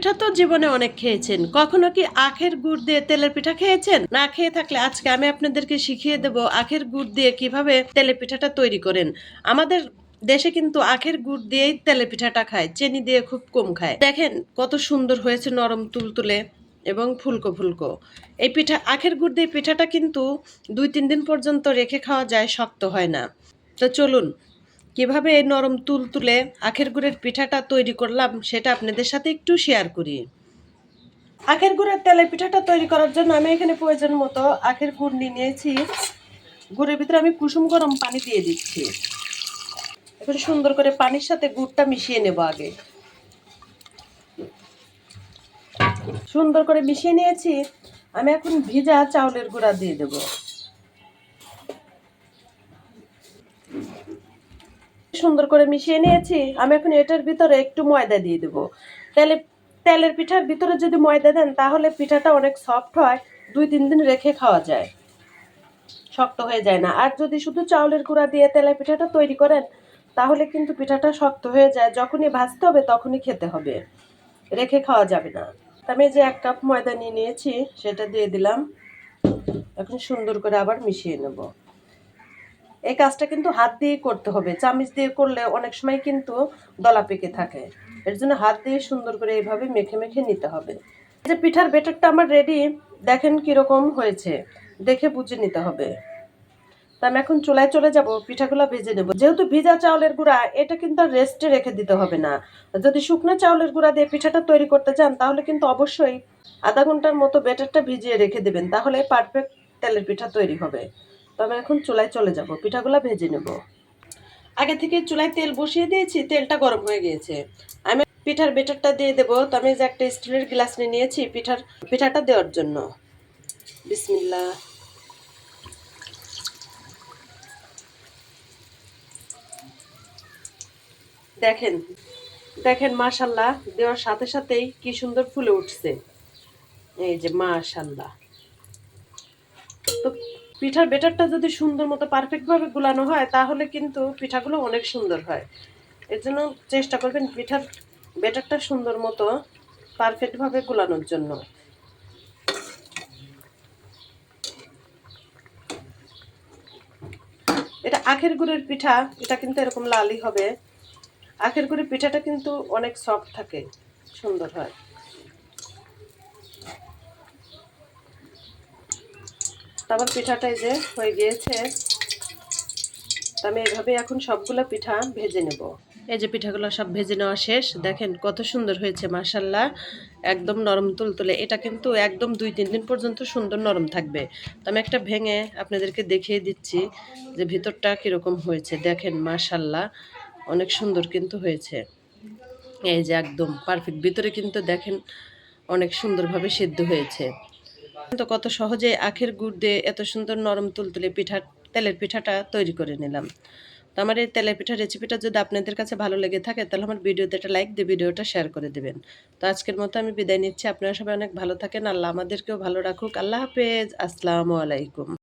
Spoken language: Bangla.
পিঠা তো জীবনে অনেক খেয়েছেন। কখনো কি আখের গুড় দিয়ে তেলের পিঠা খেয়েছেন? না খেয়ে থাকলে আজকে আমি আপনাদেরকে শিখিয়ে দেব আখের গুড় দিয়ে কীভাবে তেলের পিঠাটা তৈরি করেন। আমাদের দেশে কিন্তু আখের গুড় দিয়েই তেলের পিঠাটা খায়, চিনি দিয়ে খুব কম খায়। দেখেন কত সুন্দর হয়েছে নরম তুলতুলে এবং ফুলকো ফুলকো। এই পিঠা, আখের গুড় দিয়ে পিঠাটা কিন্তু দুই তিন দিন পর্যন্ত রেখে খাওয়া যায়, শক্ত হয় না। তো চলুন কীভাবে এই নরম তুল তুলে আখের গুড়ের পিঠাটা তৈরি করলাম সেটা আপনাদের সাথে একটু শেয়ার করি। আখের গুড়ের তেলের পিঠাটা তৈরি করার জন্য আমি এখানে প্রয়োজন মতো আখের গুড় নিয়ে নিয়েছি। গুড়ের ভিতরে আমি কুসুম গরম পানি দিয়ে দিচ্ছি। এখন সুন্দর করে পানির সাথে গুড়টা মিশিয়ে নেব আগে। সুন্দর করে মিশিয়ে নিয়েছি। আমি এখন ভিজা চাউলের গুঁড়া দিয়ে দেব। সুন্দর করে মিশিয়ে নিয়েছি, আমি এখন এটার ভিতরে একটু ময়দা দিয়ে দেবো। তেলে তেলের পিঠার ভিতরে যদি ময়দা দেন, তাহলে পিঠাটা অনেক সফট হয়, দুই তিন দিন রেখে খাওয়া যায়। শক্ত হয়ে যায় না। আর যদি শুধু চাউলের গুঁড়া দিয়ে তেলের পিঠাটা তৈরি করেন, তাহলে কিন্তু পিঠাটা শক্ত হয়ে যায়। যখনই ভাজতে হবে, তখনই খেতে হবে। রেখে খাওয়া যাবে না। আমি যে এক কাপ ময়দা নিয়ে নিয়েছি, সেটা দিয়ে দিলাম। এখন সুন্দর করে আবার মিশিয়ে নেব। এই কাজটা কিন্তু হাত দিয়ে করতে হবে। চামিচ দিয়ে করলে অনেক সময় কিন্তু দলা পেকে থাকে। এর জন্য হাত দিয়ে সুন্দর করে এইভাবে মেখে মেখে নিতে হবে। এই যে পিঠার বেটারটা আমার রেডি দেখেন কীরকম হয়েছে। দেখে বুঝে নিতে হবে। তা আমি এখন চুলায় চলে যাব, পিঠাগুলো ভেজে নেব। যেহেতু ভিজা চাউলের গুঁড়া, এটা কিন্তু রেস্টে রেখে দিতে হবে না। যদি শুকনো চাউলের গুঁড়া দিয়ে পিঠাটা তৈরি করতে চান, তাহলে কিন্তু অবশ্যই আধা ঘণ্টার মতো বেটারটা ভিজিয়ে রেখে দেবেন। তাহলে পারফেক্ট তেলের পিঠা তৈরি হবে। তো আমি এখন চুলায় চলে যাব, পিঠাগুলো ভেজে নেব। আগে থেকে চুলায় তেল বসিয়ে দিয়েছি, তেলটা গরম হয়ে গিয়েছে। আমি পিঠার বেটারটা দিয়ে দেবো, তো আমি যে একটা স্টিলের গ্লাস নিয়ে নিয়েছি পিঠার, পিঠাটা দেওয়ার জন্য। বিসমিল্লা দেখেন দেখেন মাশাল্লাহ, দেওয়ার সাথে সাথেই কি সুন্দর ফুলে উঠছে। এই যে মাশাল্লাহ। তো পিঠার বেটারটা যদি সুন্দর মতো পারফেক্টভাবে গুলানো হয়, তাহলে কিন্তু পিঠাগুলো অনেক সুন্দর হয়। এর জন্য চেষ্টা করবেন পিঠার বেটারটা সুন্দর মতো পারফেক্টভাবে গুলানোর জন্য। এটা আখের গুড়ের পিঠা, এটা কিন্তু এরকম লালই হবে। আখের গুড়ের পিঠাটা কিন্তু অনেক সফট থাকে, সুন্দর হয়। তারপর পিঠাটাই যে হয়ে গিয়েছে। আমি এভাবে এখন সবগুলো পিঠা ভেজে নেব। এই যে পিঠাগুলো সব ভেজে নেওয়া শেষ। দেখেন কত সুন্দর হয়েছে মাসাল্লাহ একদম নরম তুলতুলে। এটা কিন্তু একদম দুই, তিন দিন পর্যন্ত সুন্দর নরম থাকবে। তো আমি একটা ভেঙে আপনাদেরকে দেখিয়ে দিচ্ছি যে ভিতরটা কীরকম হয়েছে। দেখেন মাসাল্লাহ অনেক সুন্দর কিন্তু হয়েছে। এই যে একদম পারফেক্ট। ভিতরে কিন্তু দেখেন অনেক সুন্দরভাবে সিদ্ধ হয়েছে। তো কত সহজে আখের গুড় দিয়ে এত সুন্দর নরম তুলতুলে পিঠা, তেলের পিঠাটা তৈরি করে নিলাম। তো আমার এই তেলের পিঠা রেসিপিটা যদি আপনাদের কাছে ভালো লেগে থাকে, তাহলে আমার ভিডিওতে একটা লাইক দিয়ে ভিডিওটা শেয়ার করে দেবেন। তো আজকের মতো আমি বিদায় নিচ্ছি। আপনারা সবাই অনেক ভালো থাকেন। আল্লাহ আমাদেরকেও ভালো রাখুক। আল্লাহ হাফেজ। আসসালামু আলাইকুম।